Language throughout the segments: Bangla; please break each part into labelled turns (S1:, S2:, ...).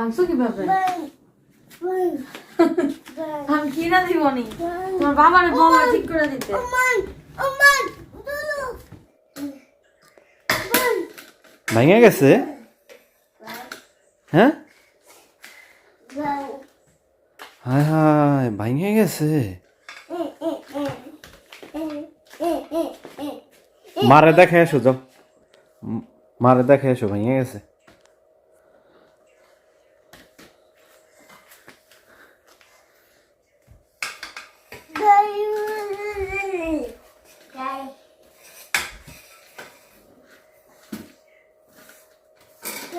S1: ভাঙছো কীভাবে? আমি কিনা দিব নি তোমার বাবারে বলো ঠিক করে দিতে।
S2: ভেঙে গেছে? হ্যাঁ? হায় হায়, ভেঙে গেছে। মারে দেখে এসো যাও। মারে দেখে এসো, ভেঙে গেছে।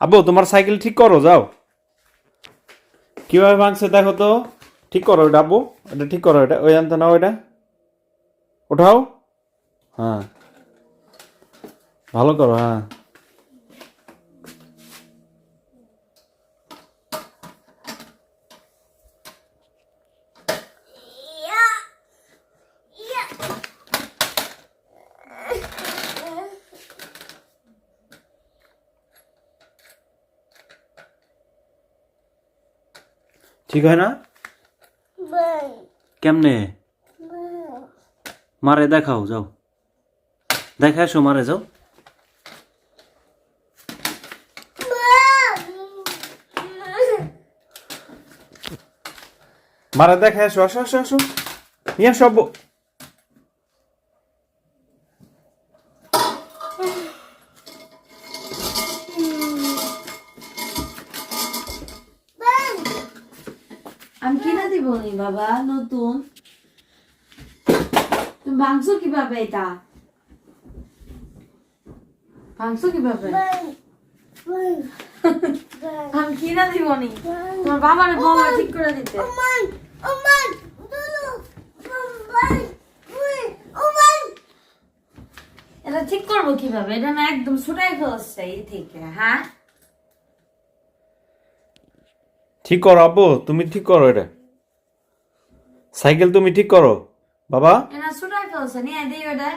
S2: আব্বু, তোমার সাইকেল ঠিক করো, যাও। কীভাবে ভাঙছে দেখো তো। ঠিক করো এটা, আব্বু। এটা ঠিক করো এটা। ওই আনতে নাও এটা। ওঠাও। হ্যাঁ। ভালো করো হ্যাঁ। ঠিক হয় না? কেমনে? মারে দেখাও যাও। দেখা এসো মারে যাও। মারে দেখা এসো আসো আসো আসো। নিয়ে আসো আব্বু
S1: আমি কিনা দিব নি, বাবা, নতুন। কীভাবে এটা? কীভাবে? আমি কিনা দিব নি। তোমার বাবারে বলো ঠিক করে দিতে। এটা ঠিক করব কীভাবে? এটা না একদম ছুটাই ফেলছে এই থেকে হ্যাঁ?
S2: ঠিক করো আব্বু তুমি ঠিক করো এটা। সাইকেল তুমি ঠিক করো। বাবা?
S1: ফেলছে নিয়ে দিই ওটা।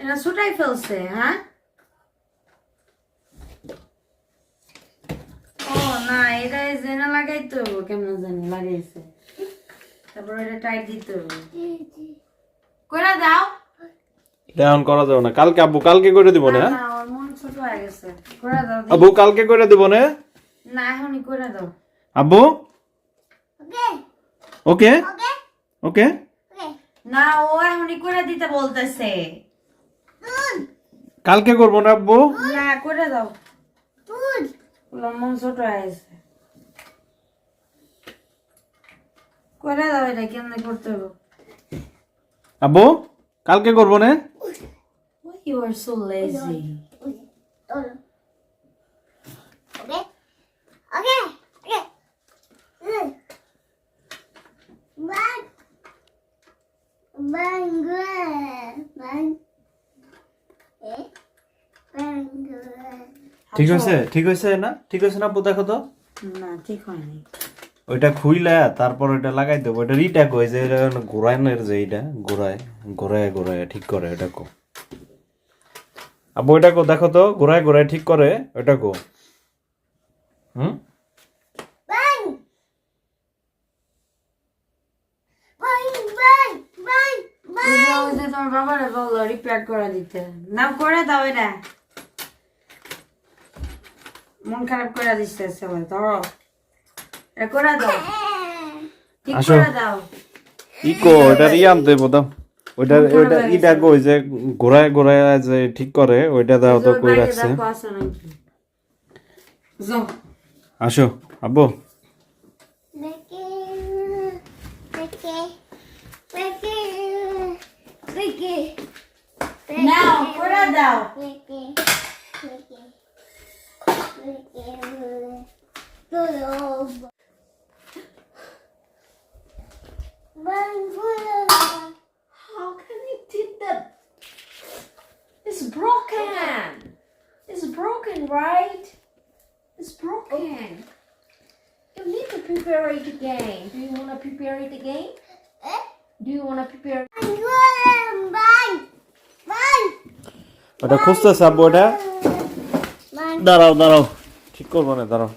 S1: এটা ছুটাই ফেলছে হ্যাঁ? ও না এটা জেনা লাগাইতে হবে কেমন জানি লাগাইছে তারপর এটা টাইট দিতে হবে
S2: এখন করা যাবে না। কালকে আব্বু কালকে করে দিব না? হ্যাঁ?
S1: মন হয়ে
S2: আব্বু কালকে করে দিব না?
S1: না এখনই কইরা দাও।
S2: আব্বু? ওকে। ওকে?
S1: না ও এখনই করে দিতে বলতেছে।
S2: কালকে করব না আব্বু?
S1: না করে দাও। মন ছোট হয়ে গেছে। করে দাও এটা কেমনে করতে হবে?
S2: আব্বু কালকে করব না?
S1: You are so lazy?
S2: ঠিক হয়েছে ঠিক হয়েছে না? ঠিক হয়েছে না দেখো তো।
S1: না ঠিক হয়নি।
S2: ওইটা খুইলা তারপর ওইটা লাগাই দেবো। এটা রিটা কই যে এটা ঘোরানোর যে এইটা ঘোরায় ঘোরায় ঘোরায় ঠিক করে এটা কো। আব্বু ওইটা কো দেখো তো ঘোরায় ঘোরায় ঠিক করে ওইটা কো। হুম?
S1: তোমার বাবারে বলল রিপেয়ার করে দিতে। না করে দাও এটা। মন খারাপ করে দিচ্ছে সবাই ধরো। এটা করে দাও। ঠিক করে দাও।
S2: ইকো ওইটা ই আনতে বোধম ওইটা ওইটা ইটা কই যে ঘোরায় ঘোরায় যে ঠিক করে ওইটা দাও তো কই রাখছে আসো আব্বু
S3: নাও করে দাও
S4: How broken, right? It's broken. You need to prepare it again. Do you want to prepare it again? Do you want to prepare?
S2: ওটা খুঁজতেছে আব্বু ওটা দাঁড়াও দাঁড়াও ঠিক করবো না দাঁড়াও